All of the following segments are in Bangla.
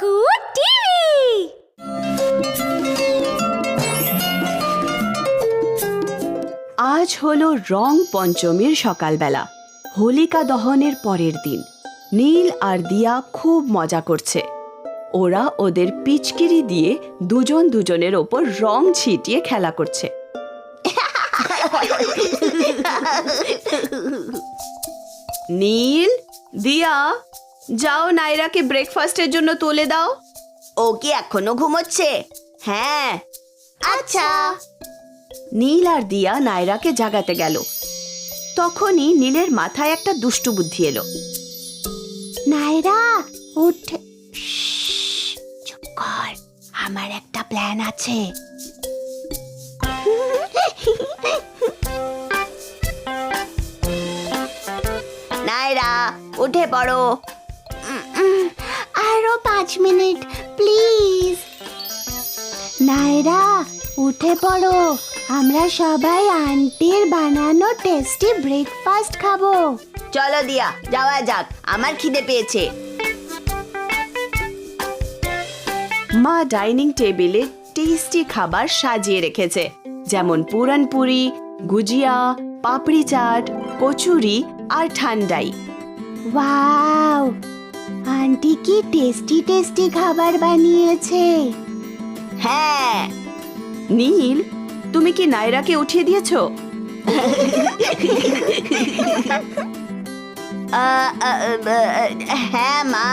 টিভি আজ হলো রং পঞ্চমীর সকালবেলা। হোলিকা দহনের পরের দিন। নীল আর দিয়া খুব মজা করছে। ওরা ওদের পিচকিরি দিয়ে দুজন দুজনের ওপর রং ছিটিয়ে খেলা করছে। নীল দিয়া যাও নাইরাকে ব্রেকফাস্টের জন্য তুলে দাও। ও কি এখনও ঘুমোচ্ছে। হ্যাঁ। আচ্ছা। নীল আর দিয়া নায়রাকে জাগাতে গেল। তখনই নীলের মাথায় একটা দুষ্টু বুদ্ধি এলো। নাইরা উঠে। চুপ কর। আমার একটা প্ল্যান আছে। নাইরা উঠে পড়ো। আরও পাঁচ মিনিট প্লিজ। নাইরা উঠে পড়ো। আমরা সবাই আন্টির বানানো টেস্টি ব্রেকফাস্ট খাব। চলো দিয়া যাওয়া যাক। আমার খিদে পেয়েছে। মা ডাইনিং টেবিলে টেস্টি খাবার সাজিয়ে রেখেছে। যেমন পুরানপুরি গুজিয়া পাপড়ি চাট কচুরি আর ঠান্ডাই। ওয়াও! আন্টি কি টেস্টি টেস্টি খাবার বানিয়েছে? হ্যাঁ। নীল তুমি কি নায়রাকে উঠিয়ে দিয়েছ? হ্যাঁ মা।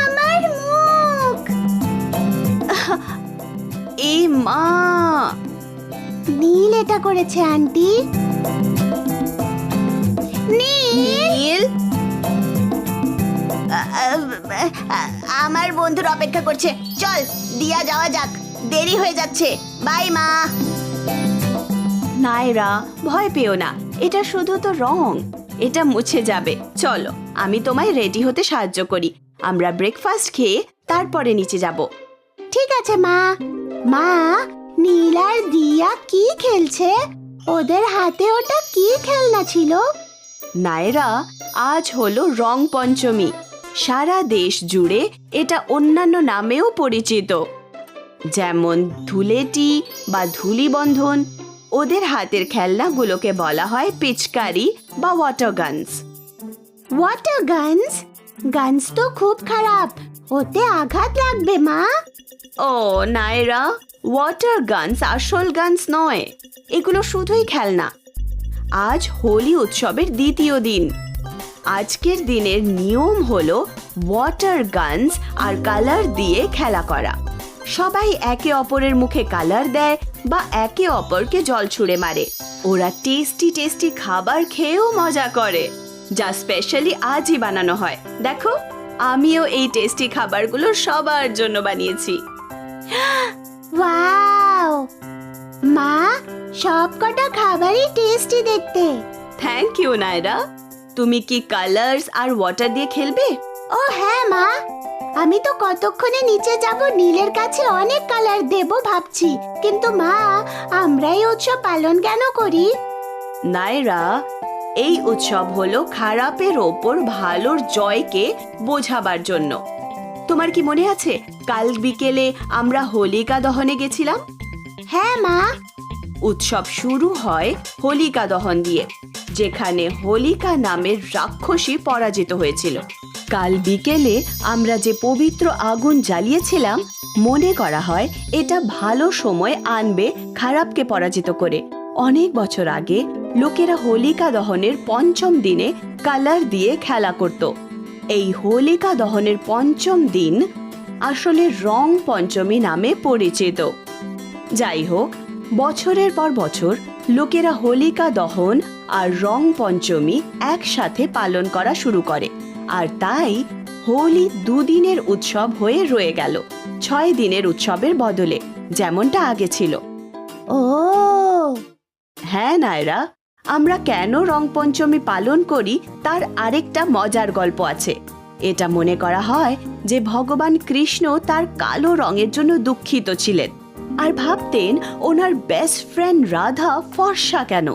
আমার মুখ। এই মা। নীল এটা করেছে আন্টি। নীল? আমার বন্ধুর অপেক্ষা করছে। চল দিয়া যাওয়া যাক। দেরি হয়ে যাচ্ছে। বাই মা। নায়রা ভয় পেও না। এটা শুধু তো রং। এটা মুছে যাবে। চলো আমি তোমায় রেডি হতে সাহায্য করি। আমরা ব্রেকফাস্ট খেয়ে তারপরে নিচে যাব। ঠিক আছে মা। মা নীল আর দিয়া কি খেলছে? ওদের হাতে ওটা কি খেলনা ছিল? নায়রা আজ হলো রং পঞ্চমী। সারা দেশ জুড়ে এটা অন্যান্য নামেও পরিচিত। যেমন ধুলেটি বা ধুলিবন্ধন ওদের হাতের খেলনাগুলোকে বলা হয় পিচকারি বা water guns water guns guns তো খুব খারাপ ওতে আঘাত লাগবে মা। ও নায়রা ওয়াটার গানস আসল গানস নয়। এগুলো শুধুই খেলনা। আজ হোলি উৎসবের দ্বিতীয় দিন। আজকের দিনের নিয়ম হলো ওয়াটার গানস আর কালার দিয়ে খেলা করা। সবাই একে অপরের মুখে কালার দেয় বা একে অপরকে জল ছুঁড়ে মারে। ওরা টেস্টি টেস্টি খাবার খেয়েও মজা করে, যা স্পেশালি আজই বানানো হয়। দেখো, আমিও এই টেস্টি খাবারগুলো সবার জন্য বানিয়েছি। ওয়াও মা সবকটা খাবারই টেস্টি দেখতে। থ্যাংক ইউ নায়রা তুমি কি কালার্স আর ওয়াটার দিয়ে খেলবে? ও হ্যাঁ মা। আমি তো কতক্ষণে নিচে যাব নীলের কাছে অনেক কালার দেব ভাবছি। কিন্তু মা আমরা এই উৎসব পালন কেন করি? নায়রা এই উৎসব হলো খারাপের ওপর ভালোর জয়কে বোঝাবার জন্য। তোমার কি মনে আছে? কাল বিকেলে আমরা হোলিকা দহনে গেছিলাম? হ্যাঁ মা। উৎসব শুরু হয় হোলিকা দহন দিয়ে যেখানে হোলিকা নামের রাক্ষসী পরাজিত হয়েছিল। কাল বিকেলে আমরা যে পবিত্র আগুন জ্বালিয়েছিলাম মনে করা হয় এটা ভালো সময় আনবে খারাপকে পরাজিত করে। অনেক বছর আগে লোকেরা হোলিকা দহনের পঞ্চম দিনে কালার দিয়ে খেলা করত। এই হোলিকা দহনের পঞ্চম দিন আসলে রং পঞ্চমী নামে পরিচিত। যাই হোক বছরের পর বছর লোকেরা হোলিকা দহন আর রং পঞ্চমী একসাথে পালন করা শুরু করে। আর তাই হোলি দুদিনের উৎসব হয়ে রয়ে গেল ছয় দিনের উৎসবের বদলে যেমনটা আগে ছিল। ও! হ্যাঁ নায়রা। আমরা কেন রং পঞ্চমী পালন করি তার আরেকটা মজার গল্প আছে। এটা মনে করা হয় যে ভগবান কৃষ্ণ তার কালো রঙের জন্য দুঃখিত ছিলেন আর ভাবতেন ওনার বেস্ট ফ্রেন্ড রাধা ফর্সা কেন।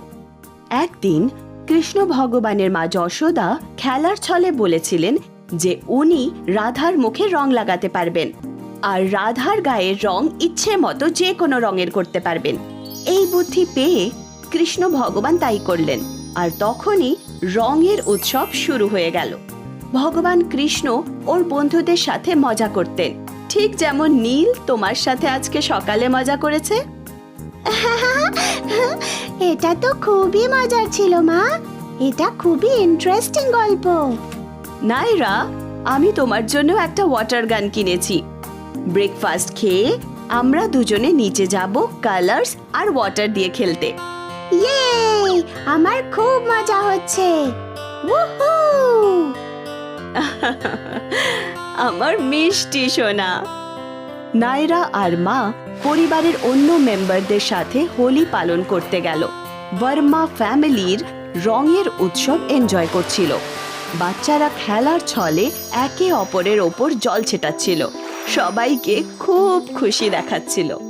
একদিন কৃষ্ণ ভগবানের মা যশোদা খেলার ছলে বলেছিলেন যে উনি রাধার মুখে রং লাগাতে পারবেন আর রাধার গায়ের রং ইচ্ছে মতো যে কোনো রঙের করতে পারবেন। এই বুদ্ধি পেয়ে কৃষ্ণ ভগবান তাই করলেন। আর তখনই রঙের উৎসব শুরু হয়ে গেল। ভগবান কৃষ্ণ ওর বন্ধুদের সাথে মজা করতেন। ঠিক যেমন নীল তোমার সাথে আজকে সকালে মজা করেছে। এটা তো খুবই মজার ছিল মা। এটা খুবই ইন্টারেস্টিং গল্প। নাইরা আমি তোমার জন্য একটা ওয়াটার গান কিনেছি। ব্রেকফাস্ট খেয়ে আমরা দুজনে নিচে যাব কালার্স আর ওয়াটার দিয়ে খেলতে। ইয়ে আমার খুব মজা হচ্ছে। আমার মিষ্টি সোনা। নাইরা আর মা পরিবারের অন্য মেম্বারদের সাথে হোলি পালন করতে গেল। বর্মা ফ্যামিলির রঙের উৎসব এনজয় করছিল। বাচ্চারা খেলার ছলে একে অপরের ওপর জল ছেটাচ্ছিল। সবাইকে খুব খুশি দেখাচ্ছিল।